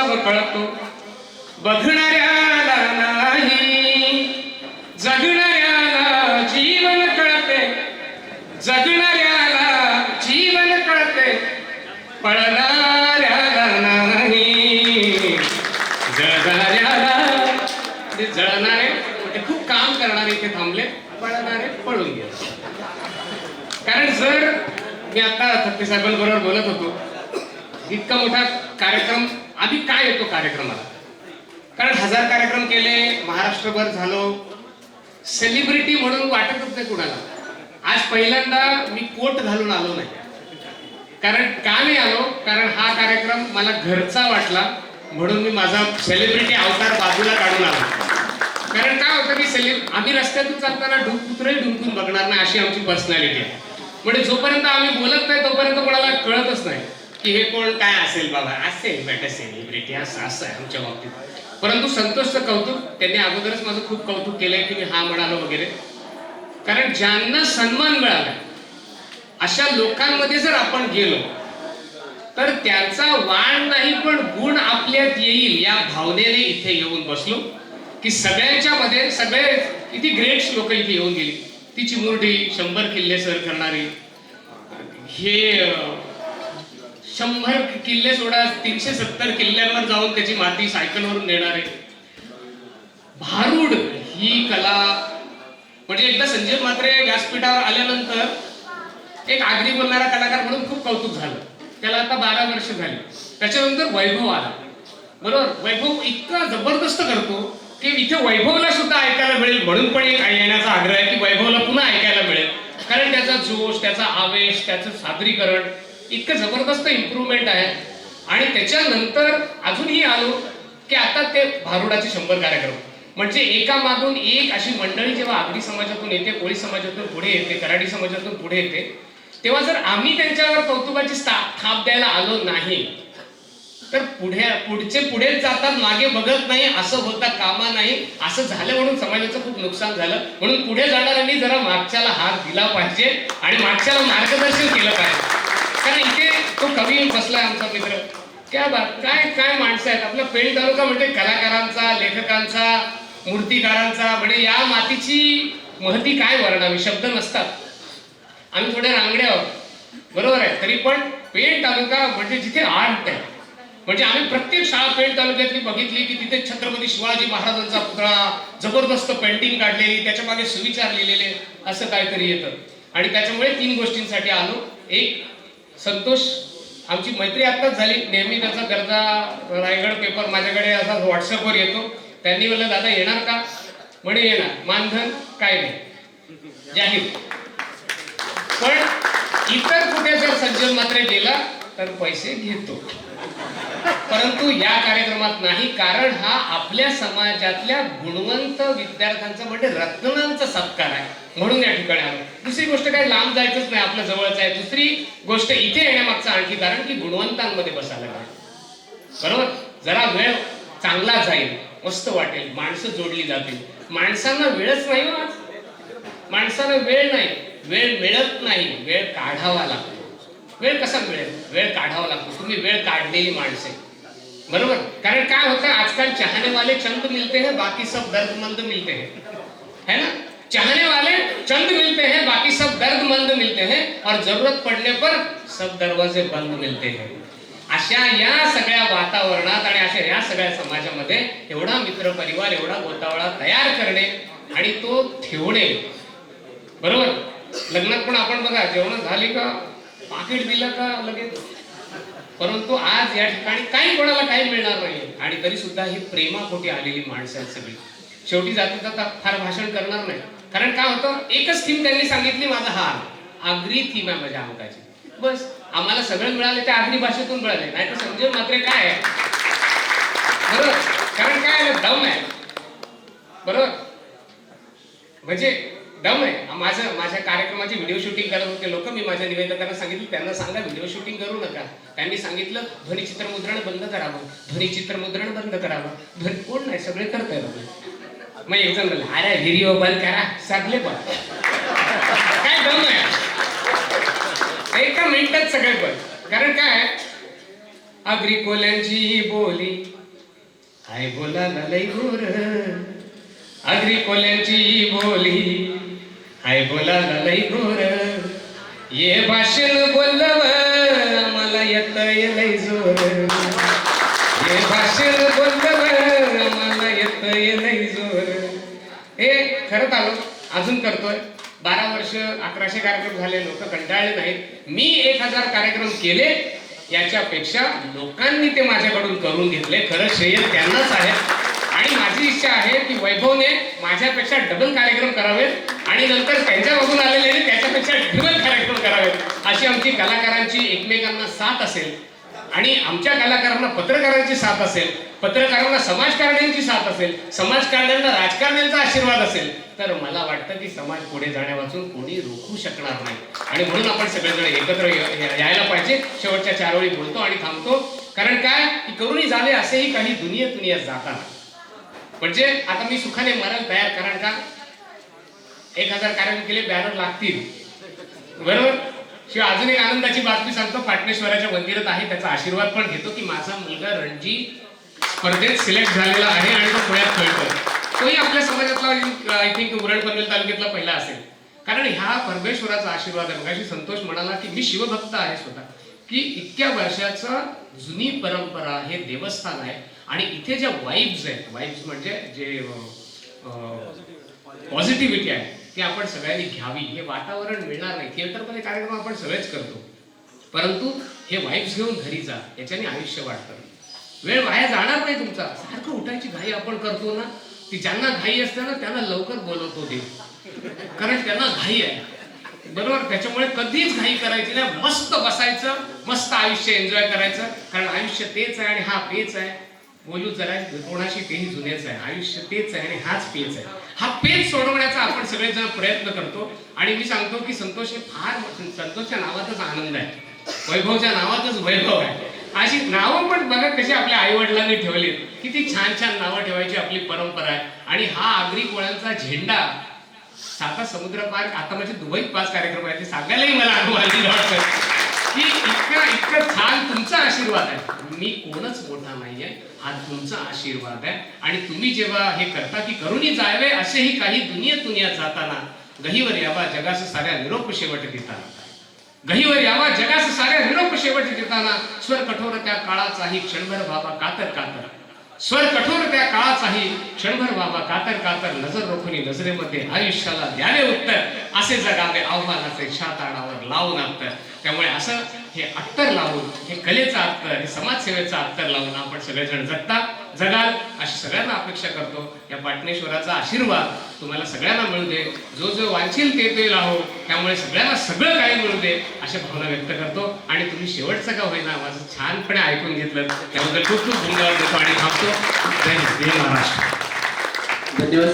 सब कळतो. बघणाऱ्याला नाही जगणाऱ्याला जीवन कळते. जगणाऱ्याला जीवन कळते. पळणाऱ्याला नाही जळणाऱ्याला ते जळणारे ते खूप काम करणारे इथे थांबले पळणारे पळून गेले. कारण जर मी आता थत्ते साहेबांबरोबर बोलत होतो इतका मोठा कार्यक्रम आधी काय येतो कार्यक्रमाला? कारण हजार कार्यक्रम केले महाराष्ट्रभर झालो. सेलिब्रिटी म्हणून वाटतच नाही कुणाला. आज पहिल्यांदा मी कोट घालून आलो नाही. कारण का नाही आलो? कारण हा कार्यक्रम मला घरचा वाटला. म्हणून मी माझा सेलिब्रिटी अवतार बाजूला काढून आलो. कारण काय होतं मी सेलिब आम्ही रस्त्यातून चालताना डुंक कुत्रही ढुंकून बघणार नाही अशी आमची पर्सनॅलिटी आहे. म्हणजे जोपर्यंत आम्ही बोलत नाही तोपर्यंत कोणाला कळतच नाही. की हे कोण काय असेल बाबा? असेल बेटा सेलिब्रिटी असं असं आहे आमच्या बाबतीत. परंतु संतोषचं कौतुक त्यांनी अगोदरच माझं खूप कौतुक केलंय की मी हा म्हणालो वगैरे. कारण ज्यांना सन्मान मिळाला अशा लोकांमध्ये जर आपण गेलो तर त्यांचा वाण नाही पण गुण आपल्यात येईल या भावनेने इथे येऊन बसलो की सगळ्यांच्या मध्ये सगळे किती ग्रेट्स लोक इथे येऊन गेली. ती चिमुरडी शंभर किल्ले सर करणारी. हे शंभर किल्ले सोडा तीनशे सत्तर किल्ल्यांवर जाऊन त्याची माती सायकलवरून नेणारे भारूड ही कला म्हणजे एकदा संजय मात्रे व्यासपीठावर आल्यानंतर एक आगरी बोलणारा कलाकार म्हणून खूप कौतुक झालं. त्याला आता बारा वर्ष झाली. त्याच्यानंतर वैभव आला. बरोबर? वैभव इतका जबरदस्त करतो की इथे वैभवला सुद्धा ऐकायला मिळेल म्हणून पण एक येण्याचा आग्रह आहे की वैभवला पुन्हा ऐकायला मिळेल. कारण त्याचा जोश त्याचा आवेश त्याचं सादरीकरण इतकं जबरदस्त इम्प्रूव्हमेंट आहे. आणि त्याच्यानंतर अजूनही आलो की आता ते भारुडाचे शंभर कार्यक्रम. म्हणजे एका मागून एक अशी मंडळी जेव्हा आगरी समाजातून येते कोळी समाजातून पुढे येते कराडी समाजातून पुढे येते तेव्हा जर आम्ही त्यांच्यावर कौतुकाची थाप द्यायला आलो नाही तर पुढे पुढचे पुढेच जातात मागे बघत नाही असं होता कामा नाही. असं झालं म्हणून समाजाचं खूप नुकसान झालं. म्हणून पुढे जाणाऱ्यांनी जरा मागच्याला हात दिला पाहिजे आणि मागच्याला मार्गदर्शन केलं पाहिजे. कारण इथे तो कवी बसलाय आमचा मित्र. क्या बात. काय काय माणसं आहेत? आपला पेण तालुका म्हणजे कलाकारांचा लेखकांचा मूर्तिकारांचा म्हणजे या मातीची महती काय वर्णावी? शब्द नसतात. आम्ही थोड्या रांगड्या आहोत. बरोबर आहे? तरी पण पेण तालुका म्हणजे जिथे आर्ट आहे. म्हणजे आम्ही प्रत्येक शाळा पेण तालुक्यातली बघितली की तिथे छत्रपती शिवाजी महाराजांचा पुतळा जबरदस्त पेंटिंग काढलेली त्याच्यामागे सुविचार लिहिलेले असं काहीतरी येतं. आणि त्याच्यामुळे तीन गोष्टींसाठी आलो. एक संतोष आमची मैत्री आत्ताच झाली. नेहमी त्याचा गरजा रायगड पेपर माझ्याकडे असा व्हॉट्सअपवर येतो. त्यांनी बोललं दादा येणार का? म्हणे येणार. मानधन काय नाही. जाहीर पण इतर कुठे जर सज्जन मात्र गेला तर पैसे घेतो. परंतु या कार्यक्रमात नाही कारण हा आपल्या समाजातल्या गुणवंत विद्यार्थ्यांचा म्हणजे रत्नांचा सत्कार आहे. म्हणून या ठिकाणी आलो. दुसरी गोष्ट काय लांब जायचंच नाही आपल्या जवळच आहे. दुसरी गोष्ट इथे येण्यामागचं आणखी कारण की गुणवंतांमध्ये बसायला लागेल बरोबर? जरा वेळ चांगला जाईल मस्त वाटेल माणसं जोडली जातील. माणसांना वेळच नाही हो आज. माणसाला वेळ नाही. वेळ मिळत नाही. वेळ काढावा लागतो. वेळ कसा मिळेल? वेळ काढावा लागतो. तुम्ही वेळ काढलेली माणसे. बरोबर? कारण काय होतं आजकाल चाहने वाले चंद मिलते हैं बाकी सब दर्दमंद मिलते हैं है ना? चाहने वाले चंद मिलते हैं बाकी सब दर्द मंद मिलते हैं और जरूरत पडने पर सब दरवाजे बंद मिलते हैं। अशा या सगळ्या वातावरणात आणि अशा या सगळ्या समाजामध्ये एवढा मित्र परिवार एवढा गोतावळा तयार करणे आणि तो ठेवणे. बरोबर? लग्नात पण आपण बघा जेवण झाली का पाकिट दिलं का लगेच? परंतु आज या ठिकाणी काही कोणाला काही मिळणार नाही आणि तरी सुद्धा ही प्रेमापोटी आलेली माणसं आहेत सगळी. शेवटी जाता जाता फार भाषण करणार नाही. कारण काय होतं? एकच थीम त्यांनी सांगितली माझा हा आगरी थीम आहे माझ्या अंकाची. बस. आम्हाला सगळं मिळाले ते आगरी भाषेतून मिळाले. नाही तर समजेल मात्र काय आहे. बरोबर? कारण काय आलं दम आहे. बरोबर? म्हणजे दम आहे. माझं माझ्या कार्यक्रमाची व्हिडिओ शूटिंग करत होते लोक. मी माझ्या निवेदकांना सांगितलं त्यांना सांगा व्हिडिओ शूटिंग करू नका. त्यांनी सांगितलं ध्वनी बंद करावं. ध्वनी बंद करावं. ध्वनी कोण नाही सगळे करताय मग एक जण म्हणलं, अरे व्हिडिओ बंद करा सगळे पण काय दम आहे एका मिनिटात सगळे पण कारण काय? आगरी कोल्यांची बोली. हाय बोला लई गोर. आगरी कोल्यांची बोली. हाय बोला लई गोर. ये भाषण बोलव मला येत लय जोर ये भाषण बोलव मला येत लय जोर हे खरंच आलो अजून करतोय. बारा वर्ष अकराशे कार्यक्रम झाले लोक कंटाळले नाहीत. मी एक हजार कार्यक्रम केले याच्यापेक्षा लोकांनी ते माझ्याकडून करून घेतले. खरं श्रेय त्यांनाच आहे. आणि माझी इच्छा आहे की वैभवने माझ्यापेक्षा डबल कार्यक्रम करावेत आणि नंतर त्यांच्या बघून आलेले त्याच्यापेक्षा डबल कार्यक्रम करावेत. अशी आमची कलाकारांची एकमेकांना साथ असेल. आणि आमच्या कलाकारांना पत्रकारांची साथ असेल. पत्रकारांना समाजकारण्यांची साथ असेल समाजकारण्यांना राजकारण्यांचा आशीर्वाद असेल तर मला वाटतं की समाज पुढे जाण्यापासून कोणी रोखू शकणार नाही. आणि म्हणून आपण सगळेजण एकत्र यायला पाहिजे. शेवटच्या चार वेळी बोलतो आणि थांबतो. कारण काय? की करूनही झाले असेही काही दुनियेत दुनियेत जाताना. म्हणजे आता मी सुखाने मरायला तयार कारण का? एक हजार कार्यक्रम केले बॅनर लागतील. बरोबर? शिवाय अजून एक आनंदाची बातमी सांगतो. पाटणेश्वराच्या मंदिरात आहे त्याचा आशीर्वाद पण घेतो की माझा मुलगा रणजी स्पर्धेत सिलेक्ट झालेला आहे आणि तो पुण्यात खेळतोय. तोही आपल्या समाजातला आय थिंक उरण पनवेल तालुक्यातला पहिला असेल. कारण ह्या परमेश्वराचा आशीर्वाद आहे. मगाशी संतोष म्हणाला की मी शिवभक्त आहे स्वतः. की इतक्या वर्षाचा जुनी परंपरा हे देवस्थान आहे आणि इथे ज्या वाईब्स आहेत वाईब्स म्हणजे जे पॉझिटिव्हिटी आहे ती आपण सगळ्यांनी घ्यावी. हे वातावरण मिळणार नाही. थिएटरमध्ये कार्यक्रम आपण सगळेच करतो. परंतु हे वाईब्स घेऊन घरी जा. याच्याने आयुष्य वाढतं. वेळ वाया जाणार नाही तुमचा. सारखं उठायची घाई आपण करतो ना ती ज्यांना घाई असते ना त्यांना लवकर बोलवतो होते कारण त्यांना घाई आहे. बरोबर? त्याच्यामुळे कधीच घाई करायची नाही. मस्त बसायचं मस्त आयुष्य एन्जॉय करायचं. कारण आयुष्य तेच आहे आणि हा पेच आहे. बोलू जरा कोणाशी तेही जुनेच आहे. आयुष्य तेच आहे आणि हाच पेच आहे. हा पेच सोडवण्याचा आपण सगळेजण प्रयत्न करतो. आणि मी सांगतो की संतोष हे फार संतोषच्या नावातच आनंद आहे. वैभवच्या नावातच वैभव आहे. अशी नावं पण बघा कशी आपल्या आई वडिलांनी ठेवली किती छान छान नावं ठेवायची आपली परंपरा आहे. आणि हा आगरी कोळ्यांचा झेंडा साता समुद्र पार आता म्हणजे दुबईत पाच कार्यक्रम आहे ते सांगायलाही मला अनुभव वाटतं. की इतका इतकं छान तुमचा आशीर्वाद आहे. मी कोणच मोठा नाहीये हा तुमचा आशीर्वाद आहे. आणि तुम्ही जेव्हा हे करता की करूनही जावे असेही काही दुनियेत दुनिया जाताना गहीवर यावा जगास साऱ्या निरोप शेवट देताना. गहीवर यावा जगास साऱ्या निरोप शेवटी देताना स्वर कठोर त्या काळाचाही क्षणभर बाबा कातर कातर. स्वर कठोर त्या काळाचाही क्षणभर बाबा कातर कातर नजर रोखुनी नजरेमध्ये आयुष्याला द्यावे उत्तर असे जगावे आव्हानाचे छाताडावर लावून अत्तर त्यामुळे असं हे अत्तर लावून हे कलेचं अत्तर हे समाजसेवेचं अत्तर लावून आपण सगळेजण जगता. जगाल अशी सगळ्यांना अपेक्षा करतो या पाटणेश्वराचा आशीर्वाद तुम्हाला सगळ्यांना मिळू दे. जो जो वांछील ते ते राहो. त्यामुळे सगळ्यांना सगळं काही मिळू दे अशा भावना व्यक्त करतो. आणि तुम्ही शेवटचं का होईना माझं छानपणे ऐकून घेतलं. त्याबद्दल खूप खूप धन्यवाद देतो आणि थांबतो. जय जय महाराष्ट्र. धन्यवाद.